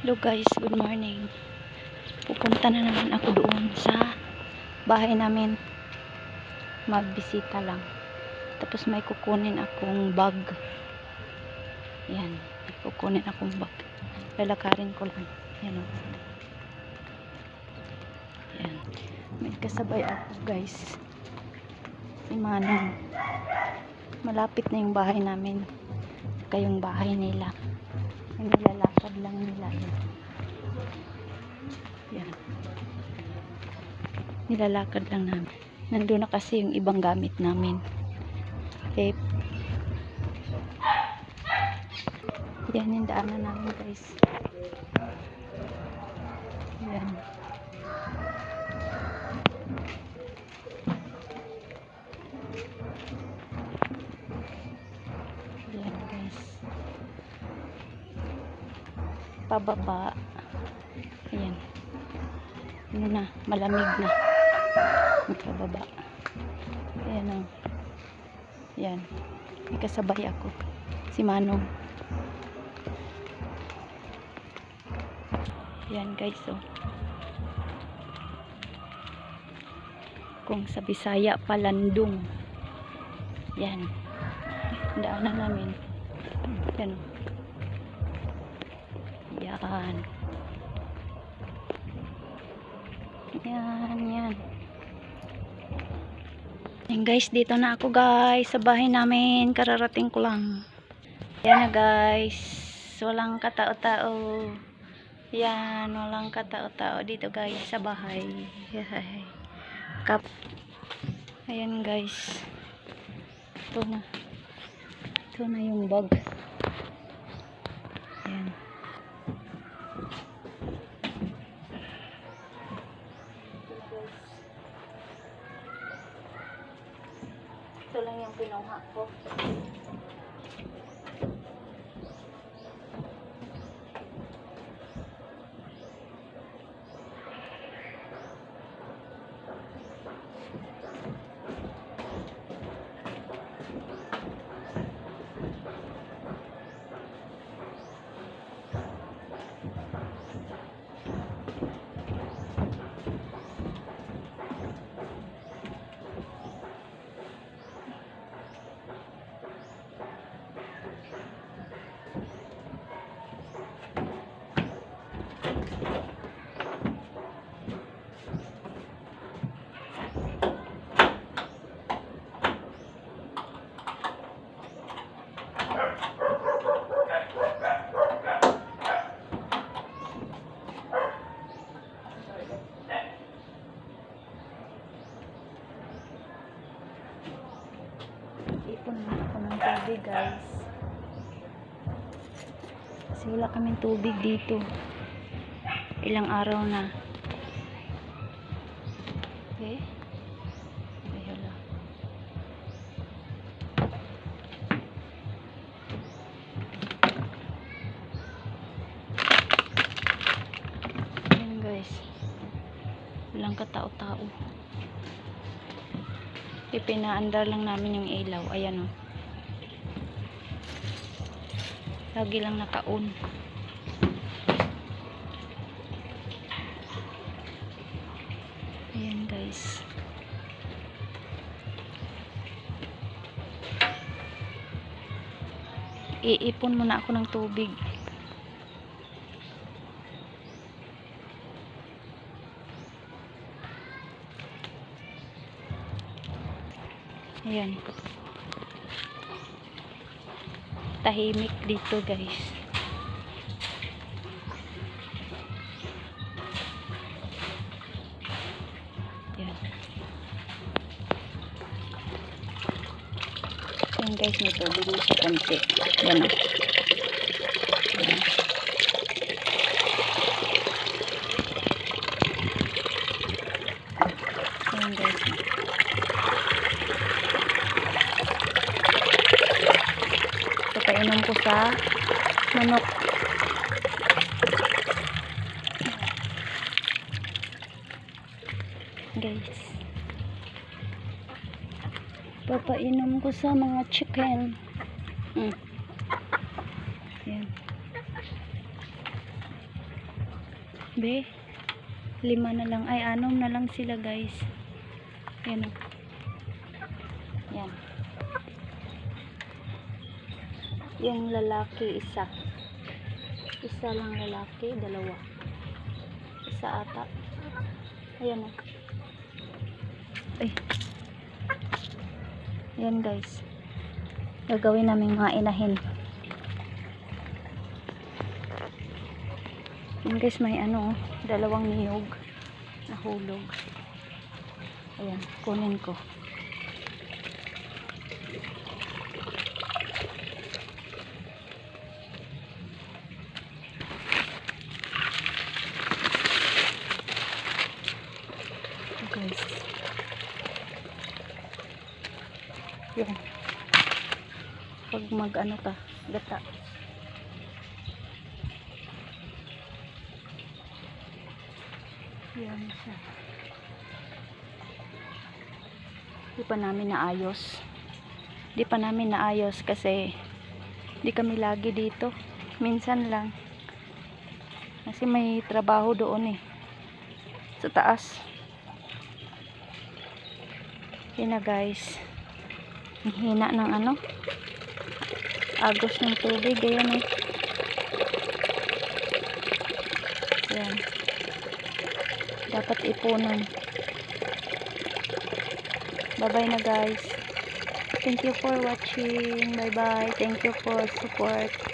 Hello guys, good morning. Pupunta na naman ako doon sa bahay namin. Magbisita lang. Tapos may kukunin akong bag. Yan, may kukunin akong bag. Lalakarin ko lang. Yan o. Yan. May kasabay ako guys. Si Manong. Malapit na yung bahay namin. Kayong bahay nila. Nilalakad lang nila. Yan. Yan. Nilalakad lang namin. Nandun na kasi yung ibang gamit namin. Tape. Yan yung daanan namin guys. Pababa. Ayan. Ano na, malamig na. Pababa. Ayan o. Yan. May kasabay ako. Si Manong. Yan guys oh. Kung sa Bisaya palandong. Yan. Daanan namin. Yan. Oh. Yan. Yan, yan. Yan guys, dito na ako guys sa bahay namin. Kararating ko lang. Yan na guys. Walang katao-tao. Yan, walang katao-tao dito guys sa bahay. Yahay. Kap. Ayan guys. Ito na. Ito na yung bag. Ayan. Lang yung pinuha ko. Ipon na ako ng tubig guys. Kasi wala kaming tubig dito. Ilang araw na. Okay? Ay, hala. Ayan guys. Walang katao-tao. Ipinaandar lang namin yung ilaw. Ayan o. Lagi lang naka-on. Ayan guys. Iipon muna ako ng tubig. Ayan. Tahimik dito guys. Ayan. Ayan guys, may tubig na sa konti. Ayan o. Ayan. Ayan guys. Papainom ko sa manok. Guys. Papainom ko sa mga chicken. Mm. Yan. Be, lima na lang. Ay, anom na lang sila guys. Yan o. Yan. Yung lalaki, isa. Isa lang lalaki, dalawa. Isa ata. Ayan o. Ay. Yan guys. Gagawin namin mga inahin. Yan guys, may ano, oh, dalawang niyog. Nahulog. Ayan, kunin ko. Ito, guys. Yan. Pag mag ano ka, gata. Yan siya. Di pa namin naayos. Di pa namin naayos kasi di kami lagi dito. Minsan lang. Kasi may trabaho doon eh. Sa taas. Yan na guys. Hina ng ano. Agos ng tubig. Ayan eh. Yan dapat ipunan bye bye na guys thank you for watching bye bye thank you for support